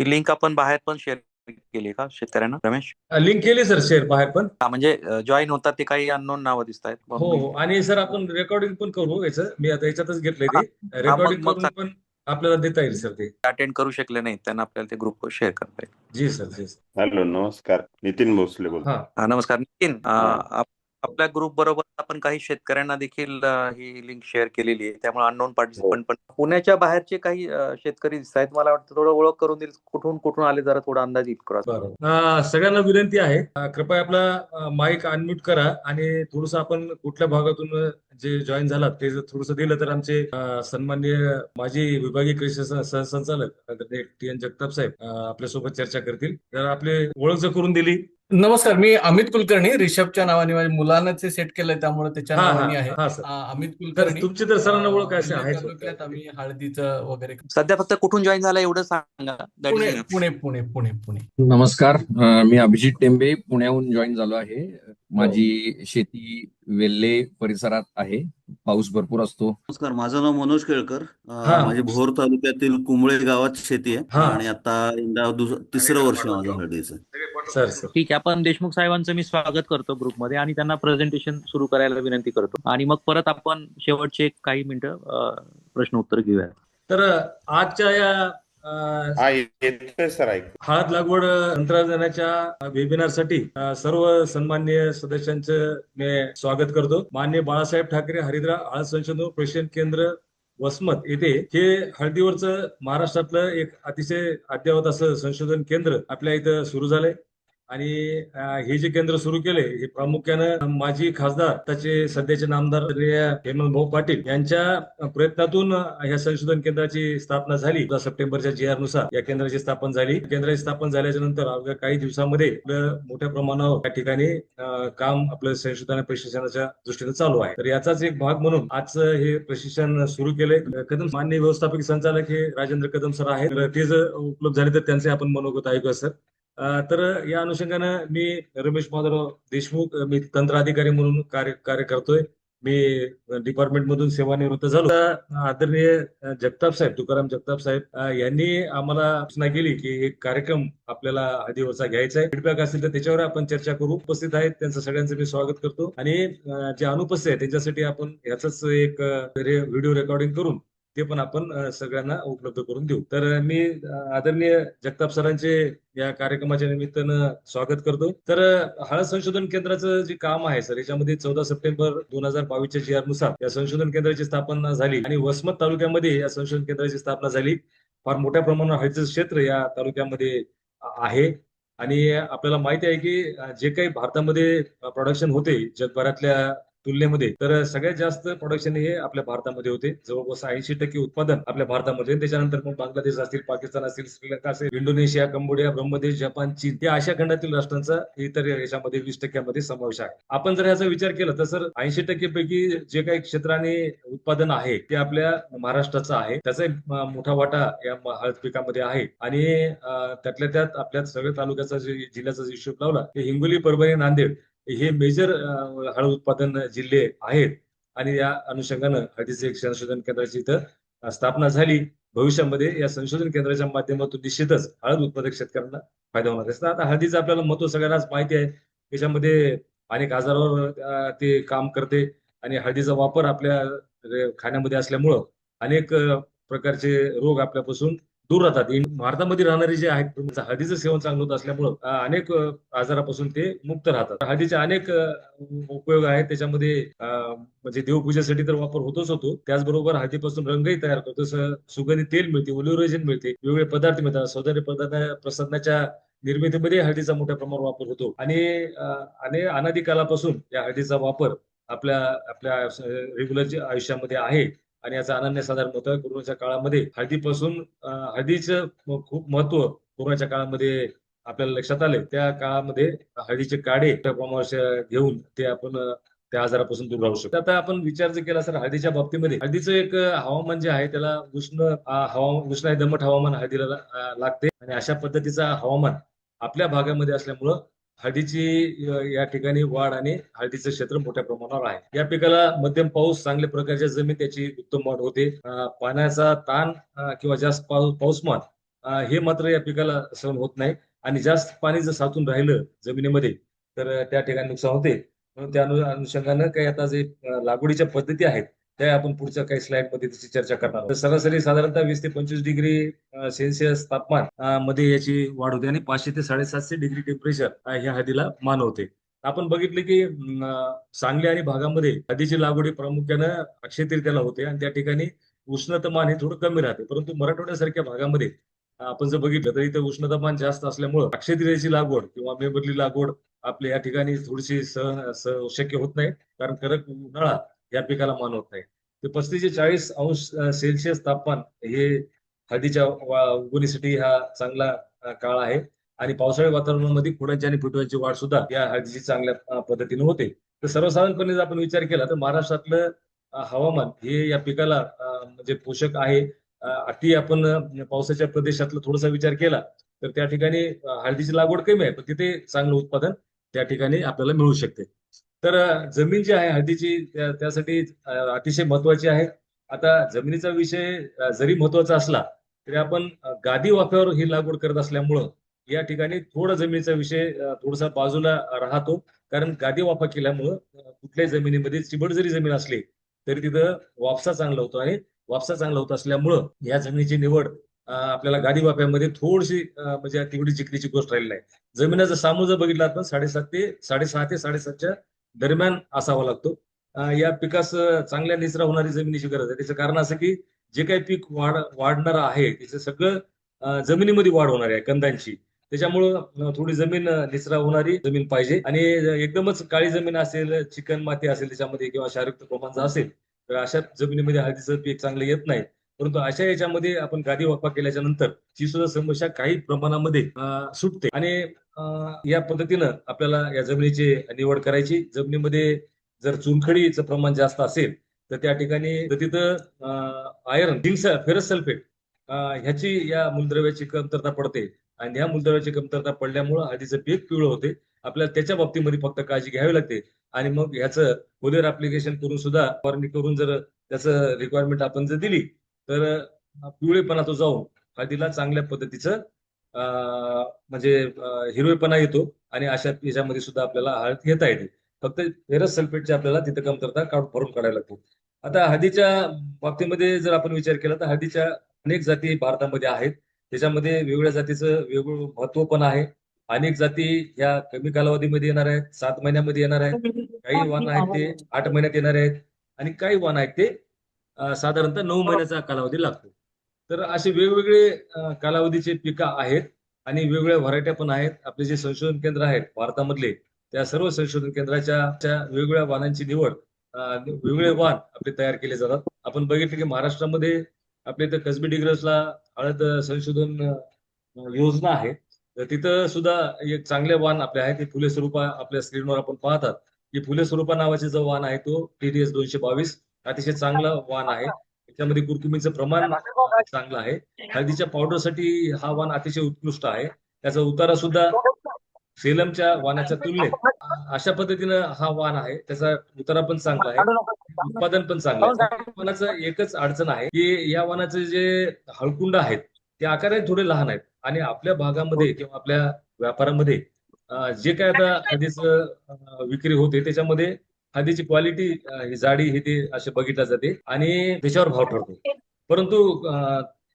ही link आपण बाहेर पण शेअर केली का शेतकऱ्यांना? रमेश? लिंक केली सर शेअर बाहेर पण. हा म्हणजे जॉईन होतात ते काही अननोन नावं दिसत आहेत हो हो आणि सर आपण रेकॉर्डिंग पण करू याचं मी आता याच्यातच घेतलंय ते. रेकॉर्डिंग मग करून पण आपल्याला देता येईल सर ते. अटेंड करू शकले नाही त्यांना आपल्याला ते ग्रुपवर शेअर करता येईल. जी सर जी सर हॅलो नमस्कार. नितीन भोसले बोल हा. हा, नमस्कार. नितीन अ. आप- आपल्या ग्रुप बरोबर आपण काही शेतकऱ्यांना देखील ही लिंक शेअर केलेली आहे. त्यामुळे अननोन पार्टिसिपंट पण पुण्याच्या बाहेरचे काही शेतकरी दिसत आहेत. मला वाटतं थोडं ओळख करून देईल. कुठून कुठून आले जरा थोडा अंदाज येईल अं, सगळ्यांना विनंती आहे. कृपया आपला माईक अनम्यूट करा आणि थोडस आपण कुठल्या भागातून जे जॉईन झालात ते जर थोडस दिलं तर आमचे अं, सन्माननीय माजी विभागीय कृषी सह- सहसंचालक टी एन जगताप साहेब अं, आपल्यासोबत चर्चा करतील. तर आपले ओळख जर करून दिली नमस्कार मी अमित कुलकर्णी. रिषभच्या नावाने माझ्या मुलानं ते सेट केलंय त्यामुळे त्याच्या नावाने हा आहे अमित कुलकर्णी. तुमची तर सरांना ओळख आम्ही हळदीचं वगैरे सध्या फक्त कुठून जॉईन झाला एवढं सांगा. पुणे. पुणे पुणे पुणे पुणे. नमस्कार. मी अभिजित टेंबे पुण्याहून जॉईन झालो आहे. माझी शेती वेल्हे परिसरात आहे. पाऊस भरपूर असतो. नमस्कार माझं नाव मनोज केळकर. हा. माझी भोर तालुक्यातील कुंबळे गावात शेती आहे. आणि आता यंदा तिसरं वर्ष माझं हळदीचं. सर ठीक आहे आपण देशमुख साहेबांचं मी स्वागत करतो ग्रुपमध्ये आणि त्यांना प्रेझेंटेशन सुरू करायला विनंती करतो. आणि मग परत आपण शेवटचे काही मिनिटं प्रश्न उत्तर घेऊया तर आजच्या या हा हळद लागवड तंत्रज्ञानाच्या वेबिनारसाठी सर्व सन्मान्य सदस्यांचं मी स्वागत करतो. मान्य बाळासाहेब ठाकरे हरिद्रा हळद संशोधन प्रशिक्षण केंद्र वसमत येथे हे हळदीवरचं महाराष्ट्रातलं एक अतिशय अद्ययावत असं संशोधन केंद्र आपल्या इथं सुरू झालंय. आणि हे जे केंद्र सुरू केले हे प्रामुख्यानं माजी खासदार त्याचे सध्याचे नामदार हेमंत भाऊ पाटील यांच्या प्रयत्नातून या संशोधन केंद्राची स्थापना झाली. सप्टेंबरच्या जी आरनुसार या केंद्राची स्थापना झाली. केंद्राची स्थापना झाल्याच्यानंतर अवघ्या काही दिवसामध्ये मोठ्या प्रमाणावर या ठिकाणी काम आपलं संशोधन आणि प्रशिक्षणाच्या दृष्टीने चालू आहे. तर याचाच एक भाग म्हणून आज हे प्रशिक्षण सुरू केलंय. कदम मान्य व्यवस्थापक संचालक हे राजेंद्र कदम सर आहेत. तेच ते जर उपलब्ध झाले तर त्यांचे आपण मनोगत ऐकूया सर तर या अनुषंगानं मी रमेश माधवराव देशमुख मी तंत्र अधिकारी म्हणून कार्य कार्य करतोय. मी डिपार्टमेंट मधून सेवानिवृत्त झालो. आदरणीय जगताप साहेब तुकाराम जगताप साहेब यांनी आम्हाला सूचना केली की एक कार्यक्रम आपल्याला हळदीवरचा घ्यायचा आहे फीडबॅक असेल तर त्याच्यावर आपण चर्चा करू. उपस्थित आहेत. त्यांचं सगळ्यांचं मी स्वागत करतो. आणि जे अनुपस्थित आहेत त्यांच्यासाठी आपण ह्याच एक व्हिडिओ रेकॉर्डिंग करून ते पण आपण सगळ्यांना उपलब्ध करून देऊ. तर मी आदरणीय जगताप सरांचे या कार्यक्रमाच्या निमित्तानं स्वागत करतो. तर हळद संशोधन केंद्राचं जे काम आहे सर याच्यामध्ये चौदा सप्टेंबर दोन हजार बावीसच्या जी नुसार या संशोधन केंद्राची स्थापना झाली आणि वसमत तालुक्यामध्ये या संशोधन केंद्राची स्थापना झाली. फार मोठ्या प्रमाणावर हळदीचं क्षेत्र या तालुक्यामध्ये आहे. आणि आपल्याला माहिती आहे की जे काही भारतामध्ये प्रोडक्शन होते जगभरातल्या तुलनेमध्ये. तर सगळ्यात जास्त प्रोडक्शन हे आपल्या भारतामध्ये होते. जवळपास ऐंशी टक्के उत्पादन आपल्या भारतामध्ये. त्याच्यानंतर मग बांगलादेश असतील पाकिस्तान असतील श्रीलंका असेल इंडोनेशिया कंबोडिया ब्रह्मदेश जपान चीन या आशिया खंडातील राष्ट्रांचा इतर देशामध्ये वीस टक्क्यामध्ये समावेश आहे. आपण जर याचा विचार केला तर सर ऐंशी टक्के पैकी जे काही क्षेत्राने उत्पादन आहे ते आपल्या महाराष्ट्राचं आहे. त्याचा मोठा वाटा या हळद पिकामध्ये आहे. आणि त्यातल्या त्यात आपल्या सगळ्या तालुक्याचा जे जिल्ह्याचा हिशोब लावला ते हिंगोली परभणी नांदेड हे मेजर हळद उत्पादन जिल्हे आहेत आणि या अनुषंगानं हळदीचे एक संशोधन केंद्राची इथं स्थापना झाली. भविष्यामध्ये या संशोधन केंद्राच्या माध्यमातून निश्चितच हळद उत्पादक शेतकऱ्यांना फायदा होणार आहे. आता हळदीचं आपल्याला महत्त्व सगळ्यांनाच माहिती आहे. त्याच्यामध्ये अनेक आजारावर ते काम करते आणि हळदीचा वापर आपल्या खाण्यामध्ये असल्यामुळं अनेक प्रकारचे रोग आपल्यापासून दूर राहतात. भारतामध्ये राहणारे जे आहेत म्हणजे हळदीचं सेवन चांगलं होत असल्यामुळं अनेक आजारापासून ते मुक्त राहतात. हळदीचे अनेक उपयोग आहेत. त्याच्यामध्ये म्हणजे देवपूजेसाठी तर वापर होतोच होतो. त्याचबरोबर हळदीपासून रंगही तयार करतो. जसं सुगंधी तेल मिळते ओलिओरेजन मिळते. वेगवेगळे पदार्थ मिळतात. सौंदर्य पदार्थ प्रसादनाच्या निर्मितीमध्ये हळदीचा मोठ्या प्रमाणावर वापर होतो. आणि आणि अनादी कालापासून या हळदीचा वापर आपल्या आपल्या रेग्युलर आयुष्यामध्ये आहे आणि याचा अनन्य साधारण होतं. कोरोनाच्या काळामध्ये हळदीपासून हळदीचं खूप महत्त्व कोरोनाच्या काळामध्ये आपल्याला लक्षात आले त्या काळामध्ये हळदीचे काढे प्रमाणावर घेऊन ते आपण त्या आजारापासून दूर राहू शकतो. आता आपण विचार जर केला सर हळदीच्या बाबतीमध्ये हळदीचं एक हवामान जे आहे त्याला उष्ण हवामान उष्ण दमट हवामान हळदीला लागते. आणि अशा पद्धतीचा हवामान आपल्या भागामध्ये असल्यामुळं हळदीची या ठिकाणी वाढ आणि हळदीचं क्षेत्र मोठ्या प्रमाणावर आहे. या पिकाला मध्यम पाऊस चांगल्या प्रकारच्या जमीन त्याची उत्तम वाढ होते. पाण्याचा ताण किंवा जास्त पाऊ- पाऊसमान हे मात्र या पिकाला सहन होत नाही. आणि जास्त पाणी जर साचून राहिलं जमिनीमध्ये तर त्या ठिकाणी नुकसान होते. म्हणून त्या अनुषंगानं काही आता जे लागवडीच्या पद्धती आहेत ते आपण पुढच्या काही स्लाइडमध्ये त्याची चर्चा करणार आहोत. तर सरासरी साधारणतः वीस ते पंचवीस डिग्री सेल्सिअस तापमानमध्ये याची वाढ होते आणि पाचशे ते साडेसातशे डिग्री टेम्परेचर ह्या हदीला मान होते. आपण बघितले की सांगली आणि भागामध्ये हदीची लागवडी प्रामुख्यानं अक्षय तृतीयाला होते आणि त्या ठिकाणी उष्णतामान हे थोडं कमी राहते. परंतु मराठवाड्यासारख्या भागामध्ये आपण जर बघितलं तर इथे उष्णतामान जास्त असल्यामुळं अक्षय तृतीयाची लागवड किंवा मेबरली लागवड आपल्या या ठिकाणी थोडीशी सह शक्य होत नाही. कारण खरं उन्हाळा या पिकाला मान होत नाही. ते पस्तीस ते चाळीस अंश सेल्सिअस तापमान हे हळदीच्या उगवणीसाठी हा चांगला काळ आहे. आणि पावसाळी वातावरणामध्ये फुडांची आणि फुटव्यांची वाढ सुद्धा या हळदीची चांगल्या पद्धतीने होते. तर सर्वसाधारणपणे जर आपण विचार केला तर महाराष्ट्रातलं हवामान हे या पिकाला म्हणजे पोषक आहे. अति आपण पावसाच्या प्रदेशातला थोडासा विचार केला तर त्या ठिकाणी हळदीची लागवड कमी आहे. पण तिथे चांगलं उत्पादन त्या ठिकाणी आपल्याला मिळू शकते. तर जमीन जी आहे हळदीची त्यासाठी अतिशय महत्वाची आहे. आता जमिनीचा विषय जरी महत्त्वाचा असला तरी आपण गादी वाफ्यावर ही लागवड करत असल्यामुळं या ठिकाणी थोडा जमिनीचा विषय थोडासा बाजूला राहतो. कारण गादी वाफा केल्यामुळं कुठल्याही जमिनीमध्ये चिबड जरी जमीन असली तरी तिथं वापसा चांगला होतो आणि वापसा चांगला होत असल्यामुळं या जमिनीची निवड आपल्याला गादी वाफ्यामध्ये थोडीशी म्हणजे तिवडी जिकरीची गोष्ट राहिली नाही. जमिनाचं सामोजं जर बघितला आपण साडेसात ते साडेसहा ते साडेसातच्या दरम्यान असावा लागतो. या पिकास चांगल्या निचरा होणारी जमिनीची गरज आहे. त्याचं कारण असं की जे काही पीक वाढ वाढणार आहे त्याचं सगळं जमिनीमध्ये वाढ होणार आहे कंदांची. त्याच्यामुळं थोडी जमीन निचरा होणारी जमीन पाहिजे. आणि एकदमच काळी जमीन असेल चिकन माती असेल त्याच्यामध्ये किंवा क्षारयुक्त प्रमाण असेल तर अशा जमिनीमध्ये हळदीचं पीक चांगलं येत नाही. परंतु अशा याच्यामध्ये आपण गादी वापा केल्याच्यानंतर ती सुद्धा समस्या काही प्रमाणामध्ये सुटते. आणि या पद्धतीनं आपल्याला या जमिनीची निवड करायची. जमिनीमध्ये जर चुनखडीचं प्रमाण जास्त असेल तर त्या ठिकाणी तिथं आयर्न झिंक फेरस सल्फेट ह्याची या मूलद्रव्याची कमतरता पडते. आणि ह्या मूलद्रव्याची कमतरता पडल्यामुळं हळदीचं पीक पिवळं होते. आपल्याला त्याच्या बाबतीमध्ये फक्त काळजी घ्यावी लागते. आणि मग ह्याचं पोलियर अप्लिकेशन करून सुद्धा फॉर्मी करून जर त्याचं रिक्वायरमेंट आपण जर दिली तर पिवळेपणा तो जाऊन हळदीला चांगल्या पद्धतीचं म्हणजे हिरवेपणा येतो आणि अशा याच्यामध्ये सुद्धा आपल्याला हळद घेता येते. फक्त फेरस सल्फेटची आपल्याला तिथं कमतरता काढून भरून काढायला लागते. आता हळदीच्या बाबतीमध्ये जर आपण विचार केला तर हळदीच्या अनेक जाती भारतामध्ये आहेत. त्याच्यामध्ये वेगवेगळ्या जातीचं वेगवेगळं महत्त्व पण आहे. अनेक जाती ह्या कमी कालावधीमध्ये येणार आहेत सात महिन्यामध्ये येणार आहेत. काही वाण आहेत ते आठ महिन्यात येणार आहेत. आणि काही वाण आहेत ते साधारणतः नऊ महिन्याचा कालावधी लागतो. तर असे वेगवेगळे कालावधीचे पिकं आहेत आणि वेगवेगळ्या व्हरायट्या पण आहेत. आपले जे संशोधन केंद्र आहेत भारतामधले त्या सर्व संशोधन केंद्राच्या वेगवेगळ्या वाहनांची निवड वेगवेगळे वाण आपले तयार केले जातात. आपण बघितलं की महाराष्ट्रामध्ये आपल्या इथं कसबी डिग्रसला हळद संशोधन योजना आहे. तर तिथं सुद्धा एक चांगले वाण आपले आहेत ते फुले स्वरूपा आपल्या स्क्रीनवर आपण पाहतात. की फुले स्वरूपा नावाचे जो वाण आहे तो टीडीएस दोनशे बावीस अतिशय चांगला वाहन आहे. त्याच्यामध्ये कुरकुमीचं प्रमाण चांगलं आहे. हळदीच्या पावडरसाठी हा वाण अतिशय उत्कृष्ट आहे. त्याचा उतारा सुद्धा सेलमच्या वाणाच्या तुलनेत अशा पद्धतीनं हा वाण आहे. त्याचा उतारा पण चांगला आहे. उत्पादन पण चांगलं आहे. वाणाचं एकच अडचण आहे की या वाणाचे जे हळकुंड आहेत ते आकाराने थोडे लहान आहेत. आणि आपल्या भागामध्ये किंवा आपल्या व्यापारामध्ये जे काय आता हळदीचं विक्री होते त्याच्यामध्ये हळदीची क्वालिटी ही जाडी हे ती अशी बघितल्या जाते. आणि त्याच्यावर भाव ठरतो. परंतु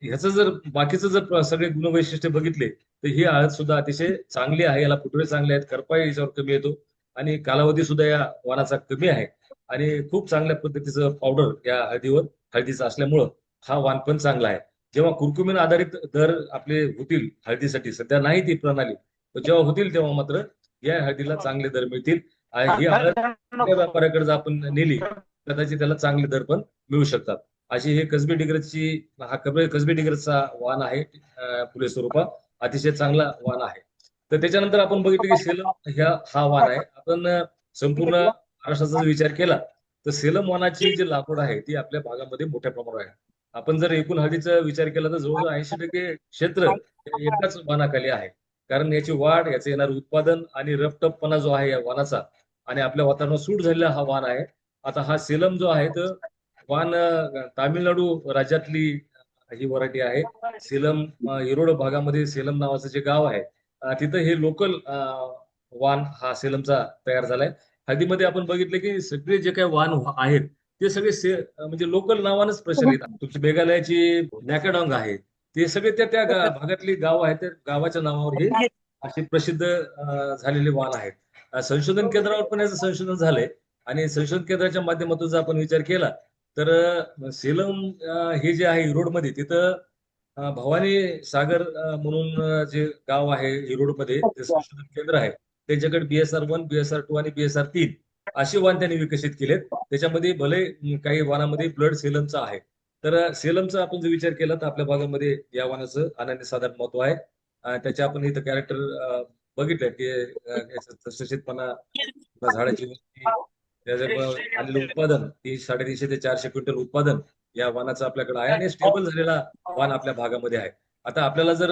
ह्याचं जर बाकीचं जर सगळे गुणवैशिष्ट्य बघितले तर ही हळद सुद्धा अतिशय चांगली आहे. याला फुटवे चांगले आहेत करपाई याच्यावर कमी येतो आणि कालावधी सुद्धा या वानाचा कमी आहे. आणि खूप चांगल्या पद्धतीचं पावडर या हळदीवर हळदीचं असल्यामुळं हा वाण पण चांगला आहे. जेव्हा कुरकुमीन आधारित दर आपले होतील हळदीसाठी सध्या नाही ती प्रणाली जेव्हा होतील तेव्हा मात्र या हळदीला चांगले दर मिळतील. ही हळद व्यापाऱ्याकडे जर आपण नेली कदाचित त्याला चांगले दर पण मिळू शकतात. अशी हे कसबी डिग्रजची हा कबे- कसबी डिग्रजचा वाण आहे फुले स्वरूपा अतिशय चांगला वाण आहे. तर त्याच्यानंतर आपण बघितलं की सेलम ह्या हा वाण आहे. आपण संपूर्ण महाराष्ट्राचा जर विचार केला तर सेलम वाणाची जी लागवड आहे ती आपल्या भागामध्ये मोठ्या प्रमाणावर आहे. आपण जर एकूण हळदीचा विचार केला तर जवळजवळ ऐंशी टक्के क्षेत्र एकाच वाणाखाली आहे. कारण याची वाढ याचं येणारं उत्पादन आणि रफटपपणा जो आहे या वाणाचा आणि आपल्या वातावरणात सूट झालेला हा वाण आहे. आता हा सेलम जो आहे तर वाण तामिळनाडू राज्यातली ही व्हरायटी आहे. सेलम इरोड येरोड भागामध्ये सेलम नावाचं जे गाव आहे तिथं हे लोकल वाण हा सेलमचा तयार झालाय. हळदीमध्ये आपण बघितलं की सगळे जे काही वाण आहेत ते सगळे से म्हणजे लोकल नावानच प्रचलित तुमची मेघालयाची नॅकाडॉंग आहे ते सगळे त्या त्या भागातली गाव आहेत त्या गावाच्या नावावर हे असे प्रसिद्ध झालेले वाण आहेत. संशोधन केंद्रावर पण याचं संशोधन झालंय. आणि संशोधन केंद्राच्या माध्यमातून जर आपण विचार केला तर सेलम हे जे आहे मध्ये तिथं भवानी सागर म्हणून जे गाव आहे मध्ये ते संशोधन केंद्र आहे. त्यांच्याकडे बीएसआर वन बीएसआर टू आणि बीएसआर तीन असे वाण त्यांनी विकसित केलेत. त्याच्यामध्ये भले काही वाणामध्ये ब्लड सेलमचा आहे. तर सेलमचा आपण जर विचार केला तर आपल्या भागामध्ये या वाणाचं अनन्यसाधारण महत्त्व आहे. त्याच्या त्याचे आपण इथं कॅरेक्टर बघितलं की सशेतपणा झाडाची प- आलेलं उत्पादन ती साडेतीनशे ते चारशे क्विंटल उत्पादन या वाणाचं आपल्याकडे आहे आणि स्टेबल झालेला वाण आपल्या भागामध्ये आहे. आता आपल्याला जर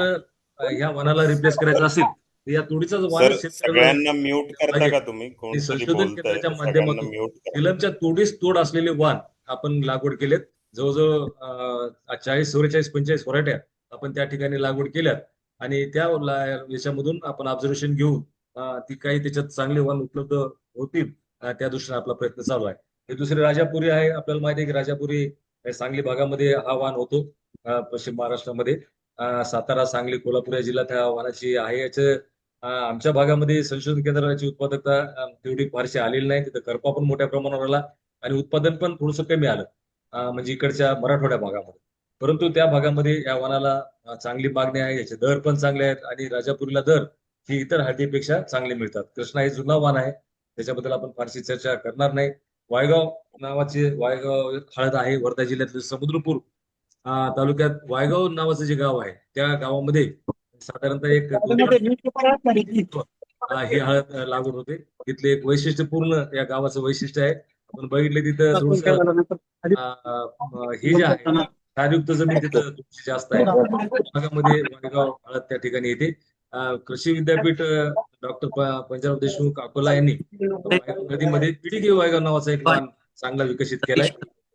ह्या वाणाला रिप्लेस करायचं असेल तर या तुडीचा जो वाण सर शेतकऱ्याला सगळ्यांना म्यूट करता का तुम्ही? कोणतरी संशोधन बोलताय केंद्राच्या माध्यमातून. सेलमच्या तोडीस तोड असलेले वाण आपण लागवड केलेत. जवळजवळ चाळीस चौवेचाळीस पंचेचाळीस व्हरायट्या आपण त्या ठिकाणी लागवड केल्यात. आणि त्या याच्यामधून आपण ऑब्झर्वेशन घेऊन ती काही त्याच्यात चांगले वाहन उपलब्ध होतील त्या दृष्टीने आपला प्रयत्न चालू आहे. हे दुसरे राजापुरी आहे आपल्याला माहिती आहे की राजापुरी सांगली भागामध्ये हा वाण होतो पश्चिम महाराष्ट्रामध्ये. सातारा सांगली कोल्हापूर या जिल्ह्यात ह्या वाणाची आहे. याचं आमच्या भागामध्ये संशोधन केंद्राची उत्पादकता तेवढी फारशी आलेली नाही. तिथं करपा पण मोठ्या प्रमाणावर आला आणि उत्पादन पण थोडंसं कमी आलं म्हणजे इकडच्या मराठवाड्या भागामध्ये. परंतु त्या भागामध्ये या वाणाला अं, चांगली मागणी आहे याचे दर पण चांगले आहेत आणि राजापुरीला दर ही इतर हळदीपेक्षा चांगले मिळतात. कृष्णा हे जुना वाण आहे त्याच्याबद्दल आपण फारशी चर्चा करणार नाही. वायगाव नावाचे वायगाव हळद आहे वर्धा जिल्ह्यातले समुद्रपूर तालुक्यात वायगाव नावाचं जे गाव आहे त्या गावामध्ये साधारणतः एक ही हळद लागवड होते. तिथले एक वैशिष्ट्यपूर्ण या गावाचं वैशिष्ट्य आहे. आपण बघितले तिथं हे जे आहे क्षारयुक्त जमीन तिथं थोडीशी जास्त आहे. भागामध्ये वायगाव हळद त्या ठिकाणी येते. कृषी विद्यापीठ डॉक्टर पंजाब देशमुख अकोला यांनी नदीमध्ये पिढी वायगाव नावाचा एक वाण चांगला विकसित केलाय.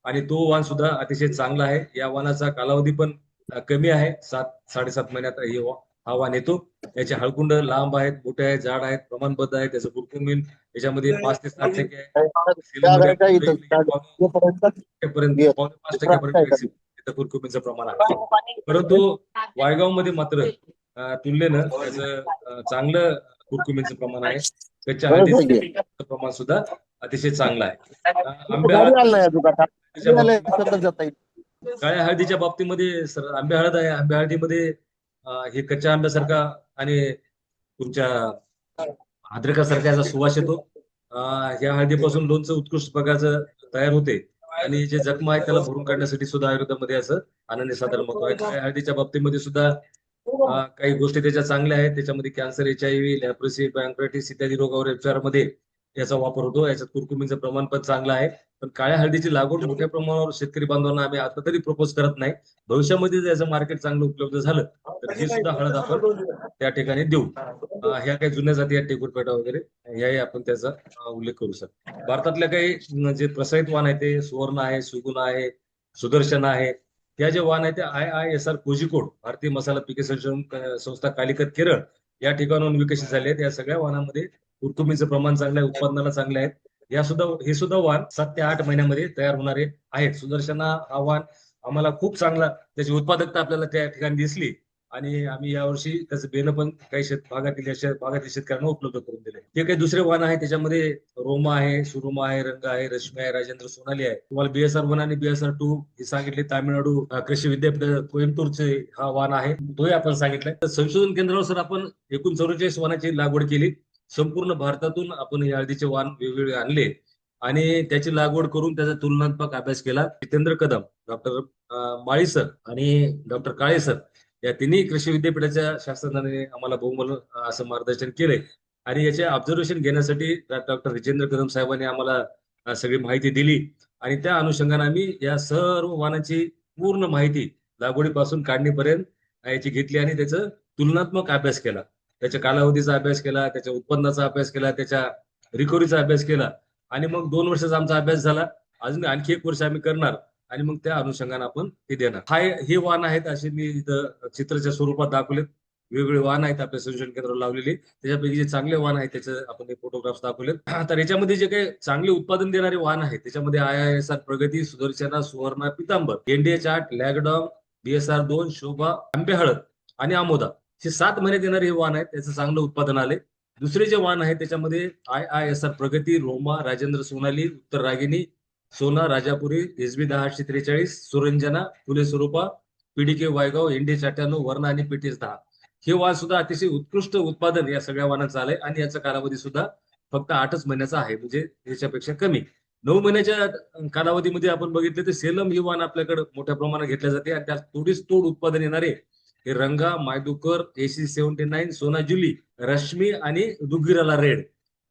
आणि तो वाण सुद्धा अतिशय चांगला आहे. या वाणाचा कालावधी पण कमी आहे. सात साडेसात महिन्यात हे हा वाण येतो. याचे हळकुंड लांब आहेत मोठे आहेत जाड आहेत प्रमाणबद्ध आहे त्याचं कुरकुमीन याच्यामध्ये पाच ते सात टक्के आहे. पाच टक्क्यापर्यंत तिथं कुरकुमीचं प्रमाण आहे. परंतु वायगावमध्ये मात्र तुलनेनं त्याचं चांगलं कुरकुमीचं प्रमाण आहे. कच्च्या हळदीचं प्रमाण सुद्धा अतिशय चांगलं आहे. आंब्या काळ्या हळदीच्या बाबतीमध्ये सर आंब्या हळद आहे. आंब्या हळदीमध्ये हे कच्च्या आंब्यासारखा आणि तुमच्या अद्रकासारखा याचा सुवास येतो. अं, या हळदीपासून लोणचं उत्कृष्ट प्रकारचं तयार होते. आणि जे जखमा आहे त्याला भरून काढण्यासाठी सुद्धा आयुर्वेदामध्ये असं अनन्य साधारण महत्त्व आहे. हळदीच्या बाबतीमध्ये सुद्धा अं, काही गोष्टी त्याच्या चांगल्या आहेत. त्याच्यामध्ये cancer H I V leprosy pancreatitis इत्यादी रोगावर उपचारामध्ये याचा वापर होतो. याच्यात कुरकुमीचं प्रमाण पण चांगलं आहे. पण काळ्या हळदीची लागवड मोठ्या प्रमाणावर शेतकरी बांधवांना आम्ही आता तरी प्रपोज करत नाही. भविष्यामध्ये जर याचं मार्केट चांगलं उपलब्ध झालं तर ही सुद्धा हळद आपण त्या ठिकाणी देऊ. ह्या काही जुन्या जाती आहेत टेकुरपेटा वगैरे याही आपण त्याचा उल्लेख करू शकतो. भारतातल्या काही जे प्रसारित वाण आहे ते सुवर्ण आहे सुगुण आहे सुदर्शन आहे. त्या जे वाहन आहे ते I I S R Kozhikode भारतीय मसाला पिके संशोधन संस्था कालिकत केरळ या ठिकाणाहून विकसित झाले आहेत. या सगळ्या वाहनामध्ये कुरकुमीचं प्रमाण चांगलं आहे उत्पादनाला चांगले आहेत या सुद्धा हे सुद्धा वाण सात ते आठ महिन्यामध्ये तयार होणारे आहेत. सुदर्शना हा वाण आम्हाला खूप चांगला त्याची उत्पादकता आपल्याला त्या ठिकाणी दिसली. आणि आम्ही यावर्षी त्याचं बेनं पण काही शेत भागातील भागातील शेतकऱ्यांना उपलब्ध करून दिले जे काही दुसरे वाहन आहे त्याच्यामध्ये रोमा आहे सुरुमा आहे रंग आहे रश्मी आहे राजेंद्र सोनाली आहे. तुम्हाला बीएसआर वन आणि बीएसआर टू हे सांगितले. तामिळनाडू कृषी विद्यापीठ कोइंबतूरचे हा वाहन आहे. तोही आपण सांगितलाय. तर संशोधन केंद्रावर सर आपण एकूण चौवेचाळीस वनाची लागवड केली. संपूर्ण भारतातून आपण हे हळदीचे वाण वेगवेगळे आणले आणि त्याची लागवड करून त्याचा तुलनात्मक अभ्यास केला. जितेंद्र कदम डॉक्टर माळी सर आणि डॉक्टर काळे सर या तिन्ही कृषी विद्यापीठाच्या शास्त्रज्ञांनी आम्हाला बहुमल असं मार्गदर्शन केलंय आणि याचे ऑब्झर्वेशन घेण्यासाठी डॉक्टर जितेंद्र कदम साहेबांनी आम्हाला सगळी माहिती दिली. आणि त्या अनुषंगाने आम्ही या सर्व वाहनाची पूर्ण माहिती लागवडीपासून काढणीपर्यंत याची घेतली आणि त्याचं तुलनात्मक अभ्यास केला. त्याच्या कालावधीचा अभ्यास केला त्याच्या उत्पन्नाचा अभ्यास केला त्याच्या रिकव्हरीचा अभ्यास केला आणि मग दोन वर्षाचा आमचा अभ्यास झाला. अजून आणखी एक वर्ष आम्ही करणार आणि मग त्या अनुषंगाने आपण ते देणार. हा हे वाहन आहेत असे मी इथं चित्राच्या स्वरूपात दाखवलेत. वेगवेगळे वाहन आहेत आपल्या संशोधन केंद्रावर लावलेले. त्याच्यापैकी जे चांगले वाहन आहेत त्याचे आपण फोटोग्राफ्स दाखवलेत. तर याच्यामध्ये जे काही चांगले उत्पादन देणारे वाहन आहेत त्याच्यामध्ये I I S R Pragati Sudarshana Suvarna Pitambar NDA chart Lakadong BSR दोन शोभा आंबे हळद आणि आमोदा. हे सात महिने देणारे हे वाहन आहेत त्याचं चांगलं उत्पादन आले. दुसरे जे वाहन आहे त्याच्यामध्ये आय आय एस आर प्रगती रोमा राजेंद्र सोनाली उत्तर रागिनी सोना राजापुरी एस बी दहा आठशे त्रेचाळीस सुरंजना फुले स्वरूपा पीडीके वायगाव एनडीए चाट्यानो वर्ण आणि पीटीएस दहा. हे वाहन सुद्धा अतिशय उत्कृष्ट उत्पादन या सगळ्या वाहनांचं आलंय आणि याचा कालावधी सुद्धा फक्त आठच महिन्याचा आहे म्हणजे याच्यापेक्षा कमी. नऊ महिन्याच्या कालावधीमध्ये आपण बघितलं तर सेलम हे वाहन आपल्याकडे मोठ्या प्रमाणात घेतल्या जाते आणि त्यात तोडीस तोड उत्पादन येणारे हे Ranga Mydukur AC seventy nine Sona जुली रश्मी आणि दुगिराला रेड.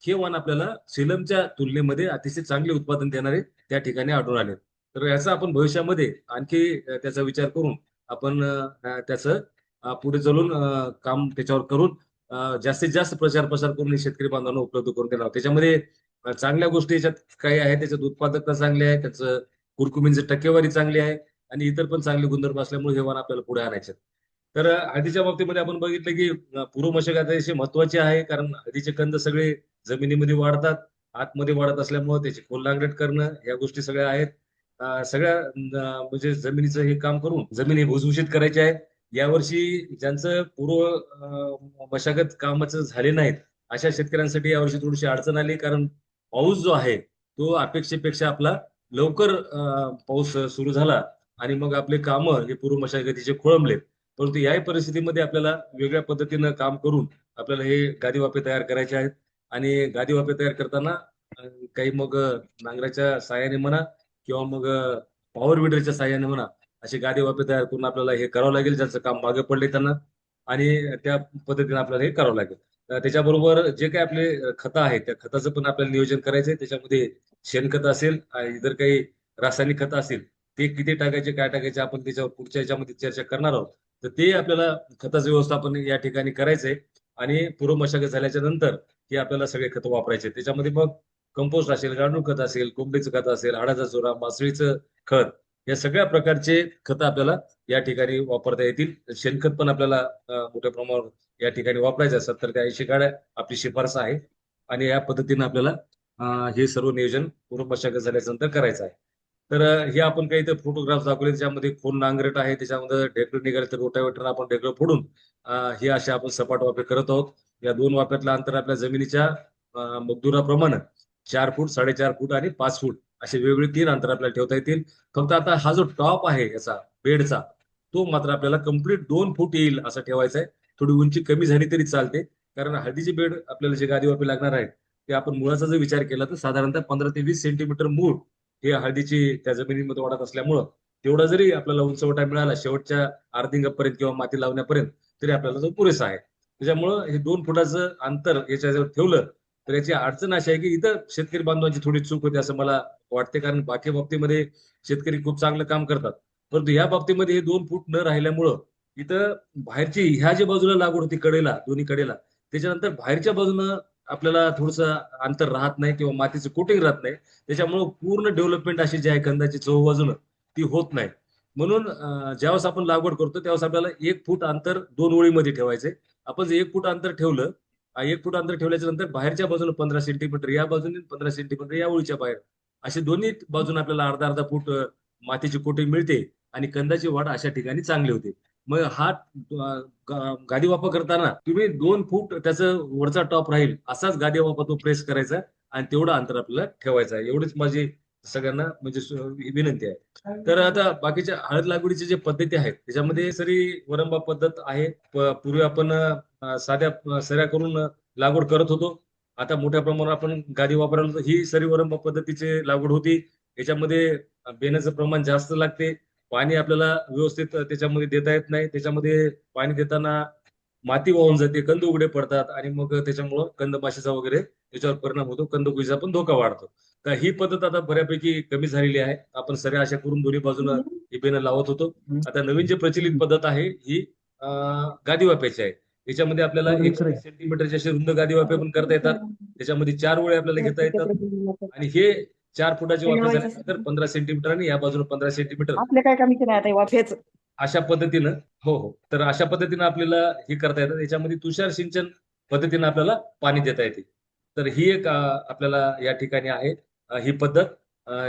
हे वाण आपल्याला सिलमच्या तुलनेमध्ये अतिशय चांगले उत्पादन देणारे त्या ठिकाणी आढळून आले. तर याचा आपण भविष्यामध्ये आणखी त्याचा विचार करून आपण त्याच त्याचं पुढे चालून काम त्याच्यावर करून जास्तीत जास्त प्रचार प्रसार करून शेतकरी बांधवांना उपलब्ध करून देणार त्याच्यामध्ये चांगल्या गोष्टी याच्यात काही आहे त्याच्यात उत्पादकता चांगली आहे. त्याचं कुरकुमींची टक्केवारी चांगली आहे. आणि इतर पण चांगले गुणधर्म असल्यामुळे हे वाण आपल्याला पुढे आणायचे आहेत. तर आधीच्या हळदीच्या बाबतीमध्ये आपण बघितलं की पूर्व मशागत अतिशय महत्वाची आहे कारण हळदीचे कंद सगळे जमिनीमध्ये वाढतात आतमध्ये वाढत असल्यामुळे त्याची खोल लागलेट करणं या गोष्टी सगळ्या आहेत. सगळ्या म्हणजे जमिनीचं हे काम करून जमीन हे भुसभुशीत करायची आहे. यावर्षी ज्यांचं पूर्व मशागत कामाचं झाले नाहीत अशा शेतकऱ्यांसाठी यावर्षी थोडीशी अडचण आली कारण पाऊस जो आहे तो अपेक्षेपेक्षा आपला लवकर पाऊस सुरू झाला आणि मग आपले कामं हे पूर्व मशागतीचे खोळंबलेत. परंतु याही परिस्थितीमध्ये आपल्याला वेगळ्या पद्धतीनं काम करून आपल्याला हे गादी वाफे तयार करायचे आहेत. आणि गादी वाफे तयार करताना काही मग नांगराच्या साहाय्याने म्हणा किंवा मग पॉवर विडरच्या साहाय्याने म्हणा असे गादी वाफे तयार करून आपल्याला हे करावं लागेल. ज्यांचं काम मागे पडले त्यांना. आणि त्या पद्धतीने आपल्याला हे करावं लागेल. त्याच्याबरोबर जे काही आपले खतं आहेत त्या खताचं पण आपल्याला नियोजन करायचं आहे त्याच्यामध्ये शेणखत असेल आणि इतर काही रासायनिक खतं असेल ते किती टाकायचे काय टाकायचे आपण त्याच्यावर पुढच्या याच्यामध्ये चर्चा करणार आहोत. तर ते आपल्याला खताचं व्यवस्थापन या ठिकाणी करायचंय. आणि पूर्व मशागत झाल्याच्यानंतर हे आपल्याला सगळे खतं वापरायचे. त्याच्यामध्ये मग कंपोस्ट असेल गांडूळ खत असेल कोंबडीचं खत असेल हाडाचा चोरा मासळीचं खत या सगळ्या प्रकारचे खतं आपल्याला या ठिकाणी वापरता येतील. शेणखत पण आपल्याला मोठ्या प्रमाणावर या ठिकाणी वापरायचं सत्तर ते ऐंशी गाड्या आपली शिफारस आहे. आणि या पद्धतीने आपल्याला हे सर्व नियोजन पूर्व मशागत झाल्याच्यानंतर करायचं आहे. तर हे आपण काही इथे फोटोग्राफ दाखवले त्याच्यामध्ये खोल नांगरेट आहे त्याच्यामध्ये ढेकळं निघाले तर रोटावेटर आपण ढेकळं फोडून हे असे आपण सपाट वापर करत आहोत. या दोन वाप्यातलं अंतर आपल्या जमिनीच्या मजदुराप्रमाणे चार फूट साडेचार फूट आणि पाच फूट असे वेगवेगळे तीन अंतर आपल्याला ठेवता येतील. फक्त आता हा जो टॉप आहे याचा बेडचा तो मात्र आपल्याला कंप्लीट दोन फूट येईल असा ठेवायचा आहे थोडी उंची कमी झाली तरी चालते. कारण हळदीचे बेड आपल्याला जे गादी वापी लागणार आहे ते आपण मुळाचा जर विचार केला तर साधारणतः पंधरा ते वीस सेंटीमीटर मूळ हे हळदीची त्या जमिनीमध्ये वाढत असल्यामुळं तेवढा जरी आपल्याला उंचवटा मिळाला शेवटच्या अर्धिंगापर्यंत किंवा माती लावण्यापर्यंत तरी आपल्याला तो पुरेसा आहे. त्याच्यामुळं हे दोन फुटाचं अंतर याच्याजवळ ठेवलं तर याची अडचण अशी आहे की इथं शेतकरी बांधवांची थोडी चूक होते असं मला वाटते. कारण बाकी बाबतीमध्ये शेतकरी खूप चांगलं काम करतात. परंतु या बाबतीमध्ये हे दोन फूट न राहिल्यामुळं इथं बाहेरची ह्या ज्या बाजूला लागवड होती कडेला दोन्ही कडेला त्याच्यानंतर बाहेरच्या बाजूनं आपल्याला थोडस अंतर राहत नाही किंवा मातीचं कोटिंग राहत नाही. त्याच्यामुळं पूर्ण डेव्हलपमेंट अशी जी आहे कंदाची चौबाजून ती होत नाही. म्हणून ज्यावेळेस आपण लागवड करतो त्यावेळेस आपल्याला एक फूट अंतर दोन ओळीमध्ये ठेवायचे आपण जर एक फूट अंतर ठेवलं एक फूट अंतर ठेवल्याच्या नंतर बाहेरच्या बाजूने पंधरा सेंटीमीटर या बाजूने पंधरा सेंटीमीटर या ओळीच्या बाहेर. असे दोन्ही बाजूने आपल्याला अर्धा अर्धा फूट मातीची कोटिंग मिळते आणि कंदाची वाढ अशा ठिकाणी चांगली होते. मग हा गादी वापर करताना तुम्ही दोन फूट त्याचं वरचा टॉप राहील असाच गादी वापर तो प्रेस करायचा आणि तेवढं अंतर आपल्याला ठेवायचं आहे. एवढीच माझी सगळ्यांना म्हणजे विनंती आहे. तर आता बाकीच्या हळद लागवडीचे जे पद्धती आहेत त्याच्यामध्ये सरी वरंबा पद्धत आहे. पूर्वी आपण साध्या सऱ्या करून लागवड करत होतो. आता मोठ्या प्रमाणात आपण गादी वापरायला ही सरी वरंबा पद्धतीची लागवड होती. याच्यामध्ये बेण्याचं प्रमाण जास्त लागते. पाणी आपल्याला व्यवस्थित त्याच्यामध्ये देता येत नाही. त्याच्यामध्ये पाणी देताना माती वाहून जाते कंद उघडे पडतात आणि मग त्याच्यामुळं कंद माशीचा वगैरे त्याच्यावर परिणाम होतो कंदकुजीचा पण धोका वाढतो. तर ही पद्धत आता बऱ्यापैकी कमी झालेली आहे. आपण सऱ्या अशा करून दोन्ही बाजूला ही बेनं लावत होतो. आता नवीन जी प्रचलित पद्धत आहे ही गादी वाप्याची आहे. याच्यामध्ये आपल्याला एक सेंटीमीटरचे असे रुंद गादी वापे पण करता येतात. त्याच्यामध्ये चार ओळी आपल्याला घेता येतात. आणि हे चार फुटाची वाफे झाल्यानंतर पंधरा सेंटीमीटर आणि या बाजूला पंधरा सेंटीमीटर आपले काय कमी नाही आता वाफेच? अशा पद्धतीनं हो हो. तर अशा पद्धतीनं आपल्याला हे करता येतं. याच्यामध्ये तुषार सिंचन पद्धतीनं आपल्याला पाणी देता येते. तर ही एक आपल्याला या ठिकाणी आहे ही पद्धत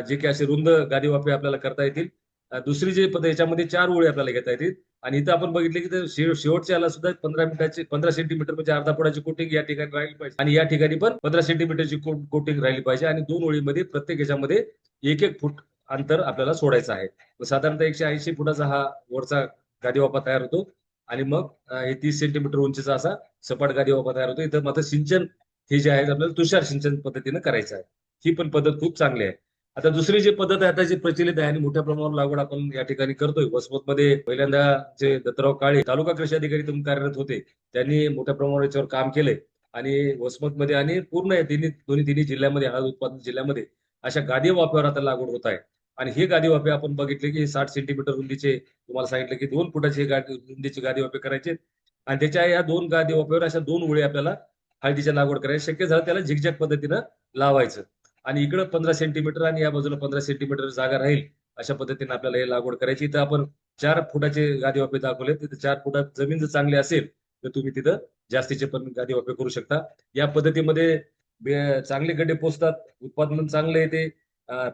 जे की असे रुंद गादी वाफे आपल्याला करता येतील. दुसरी जी पद्धत याच्यामध्ये चार ओळी आपल्याला घेता येतील. आणि इथं आपण बघितले की शेव- शेवटच्या याला सुद्धा पंधरा मिनिटाची पंधरा सेंटीमीटर म्हणजे अर्धा फुटाची कोटिंग या ठिकाणी राहिली पाहिजे. आणि या ठिकाणी पण पंधरा सेंटीमीटरची कोटिंग राहिली पाहिजे. आणि दोन ओळीमध्ये प्रत्येक याच्यामध्ये एक एक फूट अंतर आपल्याला सोडायचं आहे. साधारणतः एकशे ऐंशी फुटाचा हा वरचा गादी वापा तयार होतो. आणि मग हे तीस सेंटीमीटर उंचीचा असा सपाट गादी वापा तयार होतो. इथं मात्र सिंचन हे जे आहे आपल्याला तुषार सिंचन पद्धतीनं करायचं आहे. ही पण पद्धत खूप चांगली आहे. आता दुसरी जी पद्धत आहे आता जी प्रचलित आहे आणि मोठ्या प्रमाणावर लागवड आपण या ठिकाणी करतोय वसमतमध्ये पहिल्यांदा जे दत्तराव काळे तालुका कृषी अधिकारी तुम्ही कार्यरत होते त्यांनी मोठ्या प्रमाणावर याच्यावर काम केलंय. आणि वसमतमध्ये आणि पूर्ण तिन्ही दोन्ही तिन्ही जिल्ह्यामध्ये हळद उत्पादन जिल्ह्यामध्ये अशा गादी वाफ्यावर आता लागवड होत आहे. आणि हे गादी वाफे आपण बघितले की साठ सेंटीमीटर रुंदीचे तुम्हाला सांगितलं की दोन फुटाचे गादी रुंदीचे गादी वाफे करायचे. आणि त्याच्या या दोन गादी वाफेवर अशा दोन ओळी आपल्याला हळदीच्या लागवड करायची शक्य झालं त्याला झिकझॅक पद्धतीनं लावायचं. आणि इकडं पंधरा सेंटीमीटर आणि या बाजूला पंधरा सेंटीमीटर जागा राहील अशा पद्धतीने आपल्याला हे लागवड करायची. इथं आपण चार फुटाचे गादी वाफे दाखवले. तिथे चार फुटात जमीन जर चांगली असेल तर तुम्ही तिथं जास्तीचे पण गादी वाफे करू शकता. या पद्धतीमध्ये चांगले गड्डे पोचतात उत्पादन चांगले येते.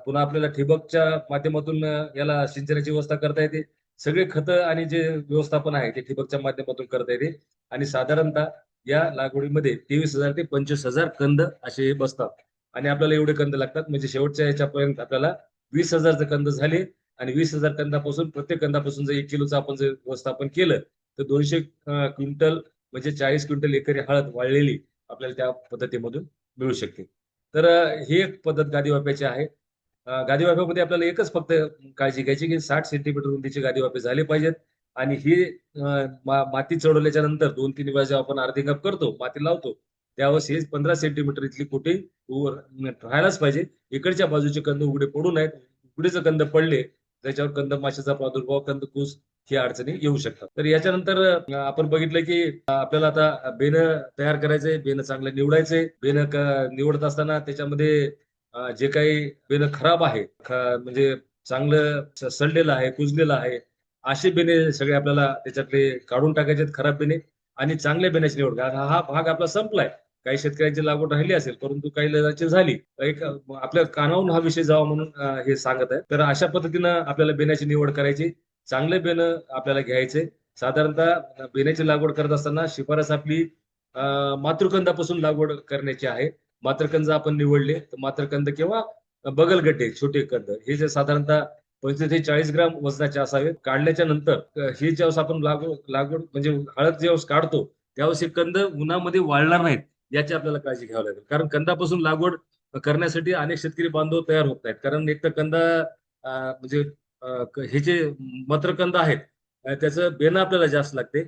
पुन्हा आपल्याला ठिबकच्या माध्यमातून याला सिंचनाची व्यवस्था करता येते. सगळे खतं आणि जे व्यवस्थापन आहे ते ठिबकच्या माध्यमातून करता येते. आणि साधारणतः या लागवडीमध्ये तेवीस हजार ते पंचवीस हजार कंद असे बसतात. आणि आपल्याला एवढे कंद लागतात. म्हणजे शेवटच्या याच्यापर्यंत आपल्याला वीस हजारचे कंद झाले आणि वीस हजार कंदापासून प्रत्येक कंदापासून जर एक किलोचं आपण जर व्यवस्थापन केलं तर दोनशे क्विंटल म्हणजे चाळीस क्विंटल एकरी हळद वाळलेली आपल्याला त्या पद्धतीमधून मिळू शकते. तर ही एक पद्धत गादी वाफ्याची आहे. गादी वाफ्यामध्ये आपल्याला एकच फक्त काळजी घ्यायची की साठ सेंटीमीटर रुंदीचे गादी वाफे झाले पाहिजेत. आणि ही माती चढवल्याच्या नंतर दोन तीन वेळा जेव्हा आपण अर्धी कप करतो माती लावतो त्यावेळेस हे पंधरा सेंटीमीटर इथली कुठे राहायलाच पाहिजे. इकडच्या बाजूचे कंद उघडे पडू नयेत. उघडेच कंद पडले त्याच्यावर कंद माशाचा प्रादुर्भाव कंद कुस ही अडचणी येऊ शकतात. तर याच्यानंतर आपण बघितलं की आपल्याला आता बेनं तयार करायचंय बेनं चांगलं निवडायचंय. बेनं निवडत असताना त्याच्यामध्ये जे काही बेनं खराब आहे म्हणजे चांगलं सडलेलं आहे कुजलेलं आहे असे बेने सगळे आपल्याला त्याच्यातले काढून टाकायचे खराब बेने आणि चांगल्या बेण्याची निवड. हा भाग आपला संपलाय. काही शेतकऱ्यांची लागवड राहिली असेल परंतु काही लजाची झाली एक आपल्या कानावून हा विषय जावा म्हणून हे सांगत आहे. तर अशा पद्धतीनं आपल्याला बेण्याची निवड करायची चांगले बेनं आपल्याला घ्यायचे. साधारणतः बेण्याची लागवड करत असताना शिफारस आपली मातृकंदापासून लागवड करण्याची आहे. मातृकंद आपण निवडले तर मातृकंद किंवा बगलगड्डे छोटे कंद हे जे साधारणतः पंचवीस ते चाळीस ग्राम वजनाचे असावेत काढल्याच्या नंतर हे ज्यावेळेस आपण लागवड लागवड म्हणजे हळद ज्यावेळेस काढतो त्यावेळेस हे कंद उन्हामध्ये वाळणार नाहीत. याची आपल्याला काळजी घ्यावी लागेल. कारण कंदापासून लागवड करण्यासाठी अनेक शेतकरी बांधव तयार होत आहेत कारण एक तर कंदा म्हणजे हे जे मत्रकंद आहेत त्याचं बेनं आपल्याला जास्त लागते.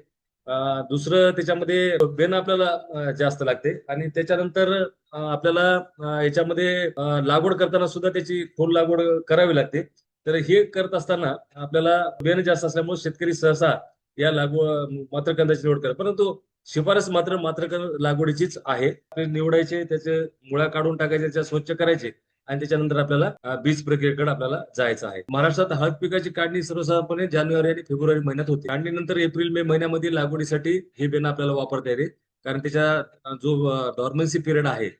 दुसरं त्याच्यामध्ये बेन आपल्याला जास्त लागते. आणि त्याच्यानंतर आपल्याला याच्यामध्ये लागवड करताना सुद्धा त्याची खोल लागवड करावी लागते. तर हे करत असताना आपल्याला बेन जास्त असल्यामुळे शेतकरी सहसा या लागवड मात्रकंदाची निवड करतात. परंतु शिफारस मात्र मात्र लागवडीचीच आहे. निवडायचे त्याचे मुळा काढून टाकायचे त्याच्या स्वच्छ करायचे आणि त्याच्यानंतर आपल्याला बीज प्रक्रियेकडे आपल्याला जायचं आहे. महाराष्ट्रात हळद पिकाची काढणी सर्वसाधारणपणे जानेवारी आणि फेब्रुवारी महिन्यात होती. काढणीनंतर एप्रिल मे महिन्यामध्ये लागवडीसाठी हे बेन आपल्याला वापरता येते. कारण त्याच्या जो डॉर्मन्सी पिरियड आहे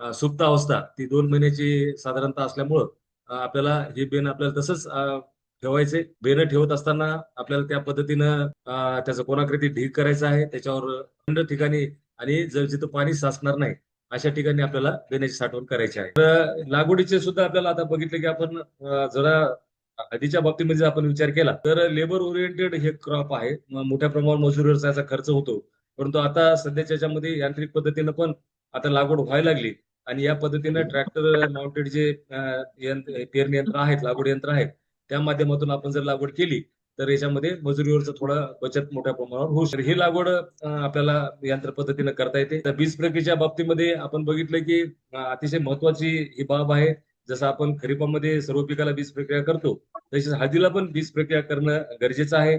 अं, सुप्त अवस्था ती दोन महिन्याची साधारणतः असल्यामुळं आपल्याला हे बेन आपल्याला तसंच ठेवायचे. बेनं ठेवत असताना आपल्याला त्या पद्धतीनं त्याचं कोणाकृती ढीग करायचं आहे त्याच्यावर थंड ठिकाणी आणि जर जिथं पाणी साचणार नाही अशा ठिकाणी आपल्याला बेण्याची साठवण करायची आहे. तर लागवडीचे सुद्धा आपल्याला आता बघितलं की आपण जरा हळदीच्या बाबतीमध्ये जर आपण विचार केला तर लेबर ओरिएंटेड हे क्रॉप आहे. मोठ्या प्रमाणावर मजुरीवर त्याचा खर्च होतो. परंतु आता सध्याच्या याच्यामध्ये यांत्रिक पद्धतीनं पण आता लागवड व्हायला लागली आणि या पद्धतीनं ट्रॅक्टर माउंटेड जे पेरणी यंत्र आहेत लागवड यंत्र आहेत त्या माध्यमातून आपण जर लागवड केली तर याच्यामध्ये मजुरीवरचा थोडं बचत मोठ्या प्रमाणावर होऊ शकते. ही लागवड आपल्याला यंत्र पद्धतीनं करता येते. तर बीज प्रक्रियेच्या बाबतीमध्ये आपण बघितलं की अतिशय महत्वाची ही बाब आहे. जसं आपण खरीपामध्ये सर्व पिकाला बीज प्रक्रिया करतो तसेच हळदीला पण बीज प्रक्रिया करणं गरजेचं आहे.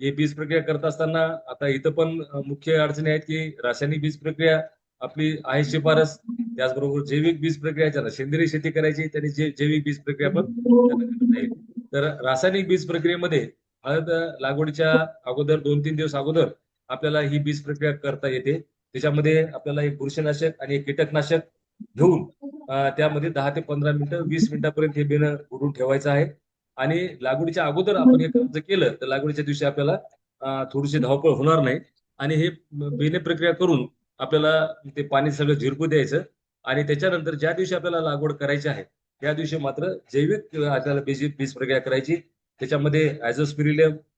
हे बीज प्रक्रिया करत असताना आता इथं पण मुख्य अडचणी आहेत की रासायनिक बीज प्रक्रिया आपली आहे शिफारस. त्याचबरोबर जैविक बीज प्रक्रिया ज्यांना सेंद्रिय शेती करायची त्यांनी जे जैविक बीज प्रक्रिया पण तर रासायनिक बीज प्रक्रियेमध्ये हळद लागवडीच्या अगोदर दोन तीन दिवस अगोदर आपल्याला ही बीज प्रक्रिया करता येते. त्याच्यामध्ये आपल्याला एक बुरशीनाशक आणि एक कीटकनाशक घेऊन त्यामध्ये दहा ते पंधरा मिनिटं वीस मिनिटापर्यंत हे बेणं उडून ठेवायचं आहे. आणि लागवडीच्या अगोदर आपण हे जर केलं तर लागवडीच्या दिवशी आपल्याला थोडीशी धावपळ होणार नाही. आणि हे बिने प्रक्रिया करून आपल्याला ते पाणी सगळं झिरकू द्यायचं. आणि त्याच्यानंतर ज्या दिवशी आपल्याला लागवड करायची आहे त्या दिवशी मात्र जैविक आपल्याला बीज बीज प्रक्रिया करायची. त्याच्यामध्ये ऍझोस्पिरिलियम